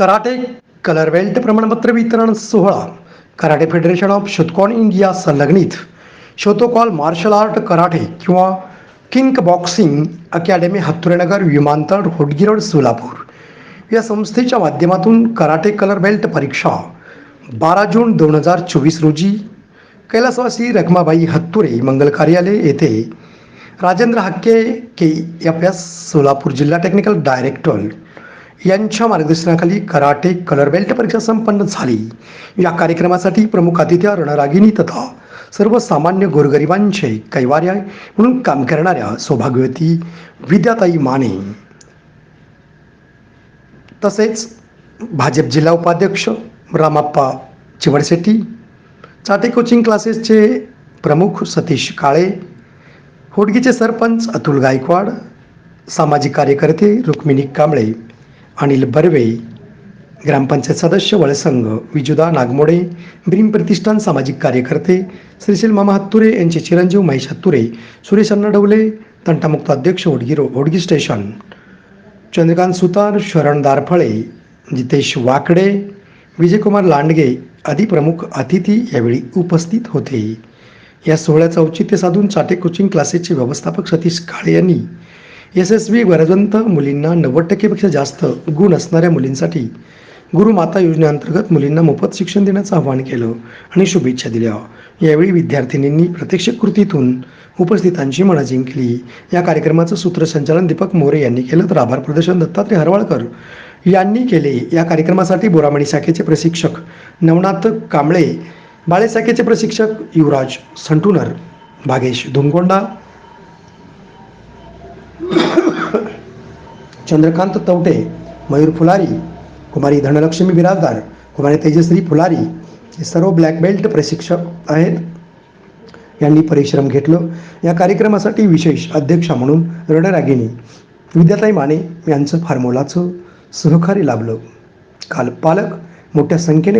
Karate colour belt प्रमाणपत्र वितरण सोहळा karate federation of Shotokan India संलग्नित. शोतोकॉल मार्शल आर्ट कराटे किंवा किंक बॉक्सिंग अकॅडमी हत्तुरेनगर विमानतळ होडगी रोड सोलापूर. या संस्थेच्या माध्यमातून कराटे कलर बेल्ट परीक्षा बारा जून दोन हजार चोवीस रोजी कैलासवासी रखमाबाई हत्तुरे मंगल कार्यालय येथे Rajendra Hakke K F S Solapur जिल्हा टेक्निकल डायरेक्टर यांच्या मार्गदर्शनाखाली कराटे कलर बेल्ट परीक्षा संपन्न झाली. या कार्यक्रमासाठी प्रमुख अतिथ्या रणरागिनी तथा सर्वसामान्य गोरगरिबांचे कैवार्या म्हणून काम करणाऱ्या सौभाग्यवती विद्याताई माने. तसेच भाजप जिल्हा उपाध्यक्ष रामाप्पा चिवडशेट्टी चाटे कोचिंग क्लासेसचे प्रमुख सतीश काळे होडगीचे सरपंच अतुल गायकवाड सामाजिक कार्यकर्ते रुक्मिणी कांबळे अनिल बर्वे ग्रामपंचायत सदस्य वळसंघ विजुदा नागमोडे ब्रीम प्रतिष्ठान सामाजिक कार्यकर्ते श्रीशील मामा हत्तुरे यांचे चिरंजीव महेश हत्तुरे सुरेश अण्णा डवले तंटामुक्त अध्यक्ष होडगिरो होडगी स्टेशन. चंद्रकांत सुतार शरण दारफळे जितेश वाकडे विजयकुमार लांडगे आदी प्रमुख अतिथी यावेळी उपस्थित होते. या सोहळ्याचं औचित्य साधून चाटे कोचिंग क्लासेसचे व्यवस्थापक सतीश काळे यांनी यशस्वी गरजवंत मुलींना नव्वद टक्केपेक्षा जास्त गुण असणाऱ्या मुलींसाठी गुरुमाता योजनेअंतर्गत मुलींना मोफत शिक्षण देण्याचं आवाहन केलं आणि शुभेच्छा दिल्या. यावेळी विद्यार्थिनींनी प्रत्यक्ष कृतीतून उपस्थितांची मनं जिंकली या कार्यक्रमाचं सूत्रसंचालन दीपक मोरे यांनी केलं. तर आभार प्रदर्शन दत्तात्रय हरवाळकर यांनी केले. या कार्यक्रमासाठी बोरामणी शाखेचे प्रशिक्षक नवनाथ कांबळे बाळे शाखेचे प्रशिक्षक युवराज संटुनर भागेश धुमकोंडा चंद्रकांत तवटे मयूर फुलारी कुमारी धनलक्ष्मी बिराजदार कुमारी तेजश्री फुलारी हे सर्व ब्लॅक बेल्ट प्रशिक्षक आहेत. यांनी परिश्रम घेतलं. या कार्यक्रमासाठी विशेष अध्यक्षा म्हणून रणरागिणी विद्याताई माने यांचं फार्मोलाचं सहकार्य लाभलं. काल पालक मोठ्या संख्येने